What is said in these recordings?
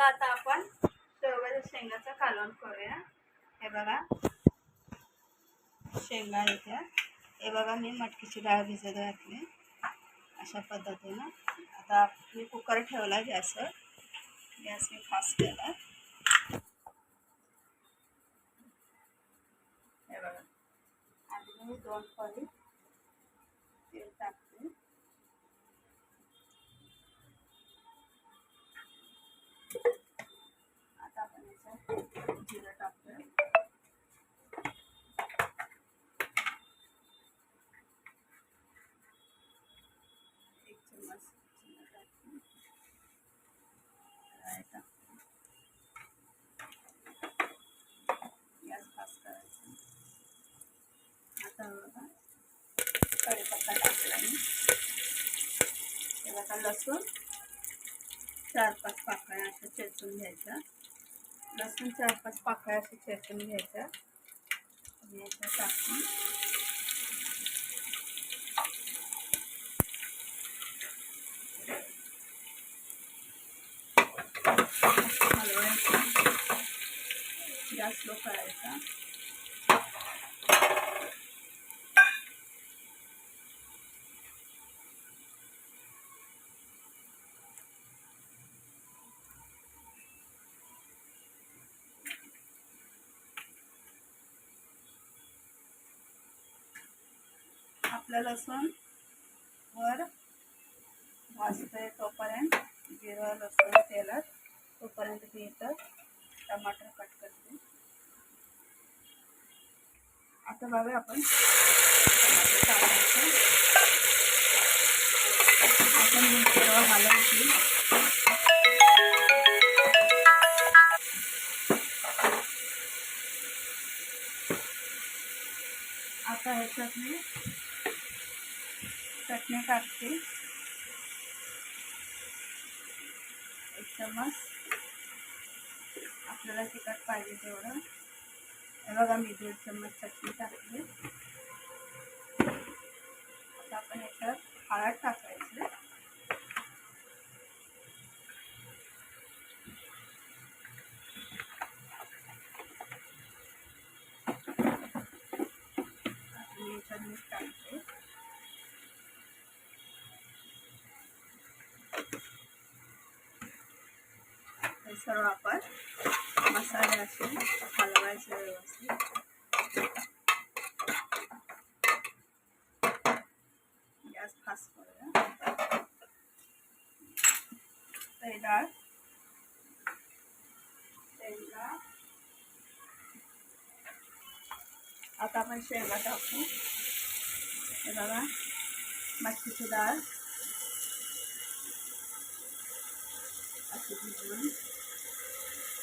चला आता आपण शेवग्याच्या शेंगाचं कालवण करूया. हे बघा. शेंगा येत्या. हे बघा मी मटकीची डाळ भिजत घातली. अशा पद्धतीनं. आता मी कुकर ठेवला गॅसवर गॅस मी फास्ट केला. हे बघा. आणि मी दोन पळी तेल टाकते. आता जिरं टाकतोय एक चम्मच जिरं टाकते राय गॅस फास्ट करायचा आता बघा. कढीपत्ता टाकला मी. लसूण चार पाच पाकळ्या असं चेचून घ्यायच्या. लसूण चार पाच पाकळ्या अशा चेचून घ्यायच्या. आणि याच्या टाकून हलवायचं गॅस लो करायचा. आपलं लसूण वर भाजतंय तोपर्यंत जिरं लसूण तेलात तोपर्यंत मी इथं टमाटर कट करते. आता बघा आपण आपण ही सर्व हलवली आता ह्याच्यात मी चटणी टाकते. एक चम्मच. आपल्याला तिखट पाहिजे तेवढं. हे बघा मी दीड चम्मच चटणी टाकली. आता आपण याच्यात हळद टाकायची. हे सर्व आपण मसाले असे हलवायचे व्यवस्थित गॅस फास्ट करूया ते डाळ तेल डाळ आता आपण शेंगा टाकू हे बघा मच्छीची डाळ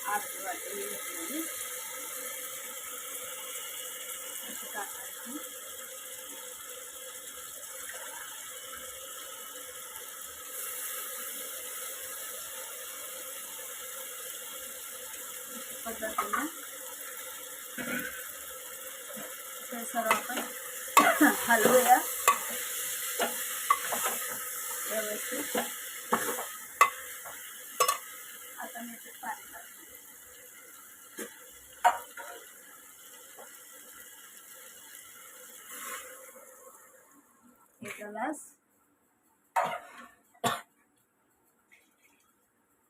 अशी भिजवून अर्धी वाटी मी घेतलेली अशी टाकायची अशा पद्धतीने ते सर्व आपण हलवूया व्यवस्थित आता मी याच्यात पाणी टाकते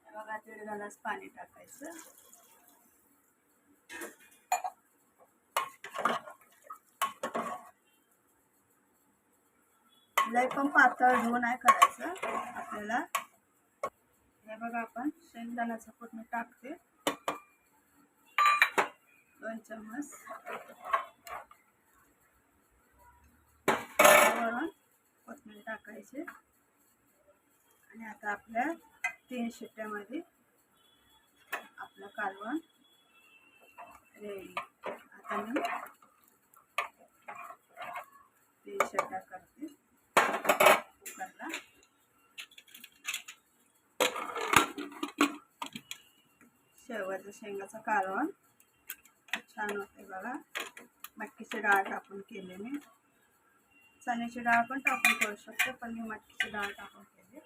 एक बघा दीड ग्लास पाणी टाकायचं. लय पण पातळ धुवून नाही करायचं आपल्याला. हे बघा आपण शेंगदाण्याचं कूट टाकते. दोन चम्मच. कोथिंबीर टाकायचे. आणि आता आपल्या तीन शिट्ट्यामध्ये आपलं कालवण रेडी. आता मी तीन शिट्ट्या करते. कुकरला. शेवगाच्या शेंगाचं कालवण. छान होते बघा. मटकीची डाळ टाकून केले मी चण्याची डाळ पण टाकून करू शकतो पण मी मटकीची डाळ टाकून केली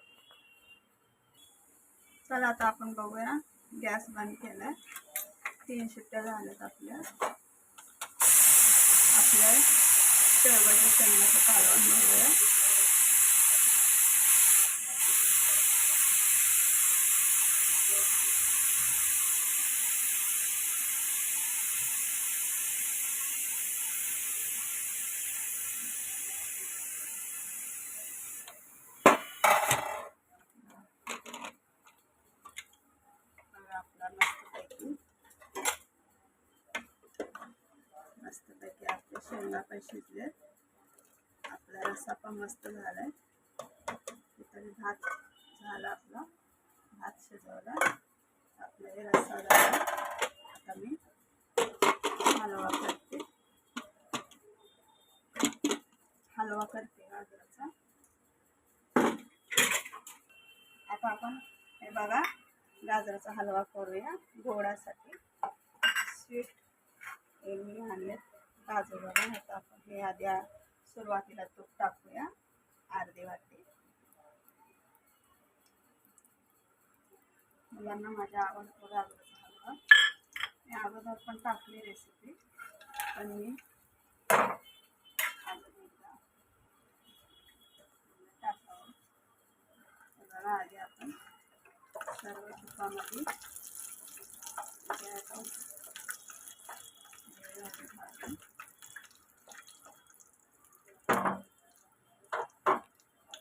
चला आता आपण बघूया गॅस बंद केलाय. तीन शिट्ट्या झाल्यात आपल्या. आपल्या शेवगाच्या शेंगाचं कालवण बघूया बघा आपला मस्तपैकी मस्तपैकी आपले शेंगा पण शिजले आपला रस्सा पण मस्त झाला आहे इथे भात झाला आपला. भात शिजवला. आपला हे रस्सा झाला. आता मी हलवा करते. हलवा करते गाजराचा. आता आपण हे बघा गाजराचा हलवा करूया गोडासाठी. स्वीट हे मी आणलेत. काजू बघा आता आपण हे आधी सुरुवातीला तूप टाकूया. अर्धी वाटी. मुलांना माझ्या आवडतो गाजराचा हलवा मी अगोदर पण टाकली रेसिपी पण मी टाकावं. सगळं आधी आपण सर्व तुपामध्ये हे आपण हे घालून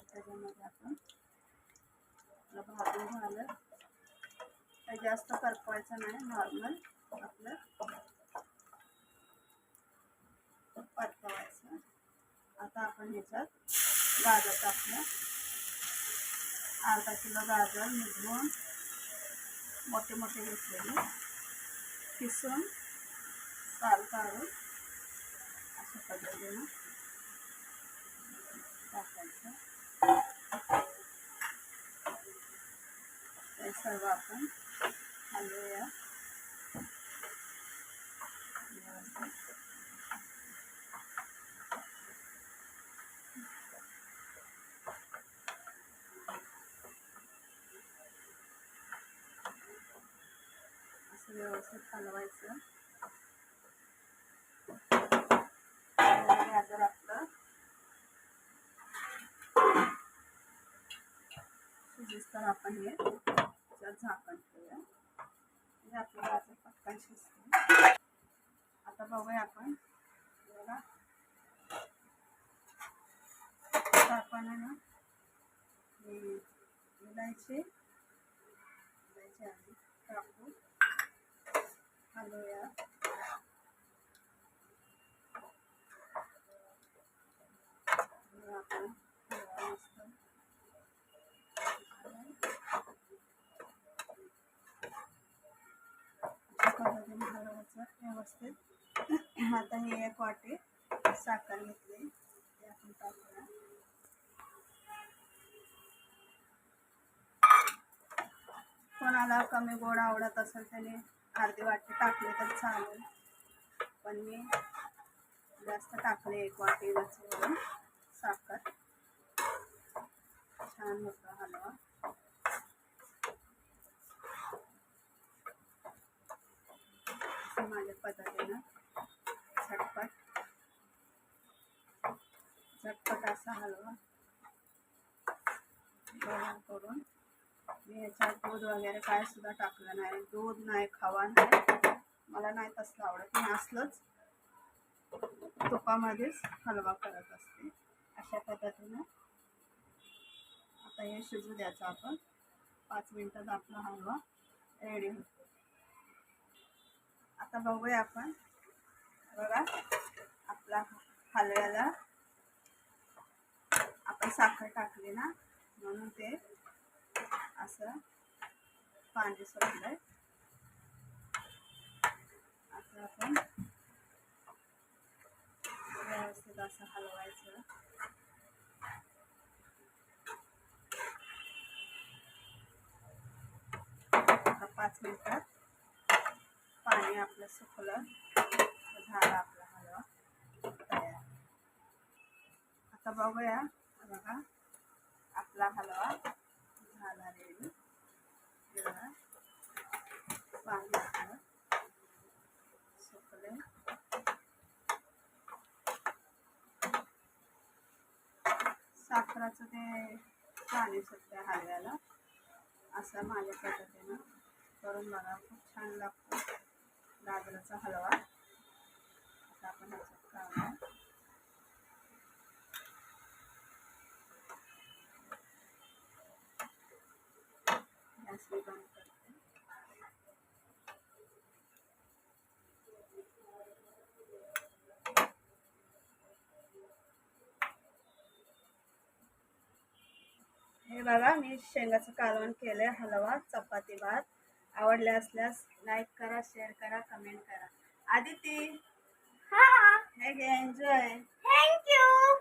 त्याच्यामध्ये आपण आपलं भाजून झालं काही जास्त करपवायचं नाही नॉर्मल आपलं परतवायचं आता आपण ह्याच्यात गाजर टाकलं अर्धा किलो गाजर निघून मोठे मोठे घेतलेले किसून साल काढून अशा पद्धतीनं सर्व आपण हलवूया व्यवस्थित. असं व्यवस्थित हलवायचं गाजर आपलं शिजिस्तर आपण हे त्याच्यात झाकण ठेवूया. म्हणजे आपलं गाजर पटकन शिजते आता बघूया आपण. बघा आता आपण आहे ना हे मुलायचे. इलायची आधी टाकू हलवूया. आपण हलवा मस्त पद्धतीने हलवायचं व्यवस्थित. आता हे एक वाटी साखर घेतली. ते आपण टाकूया. कोणाला कमी गोड आवडत असेल त्याने अर्धी वाटी टाकली तर चालेल. पण मी जास्त टाकले एक वाटी साखर. छान होता हलवा. असं माझ्या पद्धतीनं झटपट. झटपट असा हलवा. गरम करून. मी याच्यात दूध वगैरे काय सुद्धा टाकलं नाही. दूध नाही खावा नाही. मला नाही तसलं आवडत. मी असलंच तुपामध्येच हलवा करत असते. अशा पद्धतीनं. आता हे शिजू द्यायचं आपण. पाच मिनटात आपला हलवा रेडी होतो. आता बघूया आपण. बघा आपला हलव्याला आपण साखर टाकली ना म्हणून ते असं पाणी सोडलंय. आता आपण व्यवस्थित असं हलवायचं. पाच मिनिटात पाणी आपलं सुकलं तर झाला आपला हलवा तयार. आता बघूया बघा. आपला हलवा झाला रेडी पाणी आपलं. सुकले साखराचं ते पाणी सुटतं हलव्याला. असं माझ्या पद्धतीनं करून बघा. खूप छान लागतो. गाजराचा हलवा. आता आपण ह्याच्यात गॅस मी बंद करते. हे बघा मी शेंगाचं कालवण केलंय हलवा चपाती भात. आवडले असल्यास लाईक करा शेअर करा कमेंट करा. आदिती. हा. हे घे एन्जॉय थँक्यू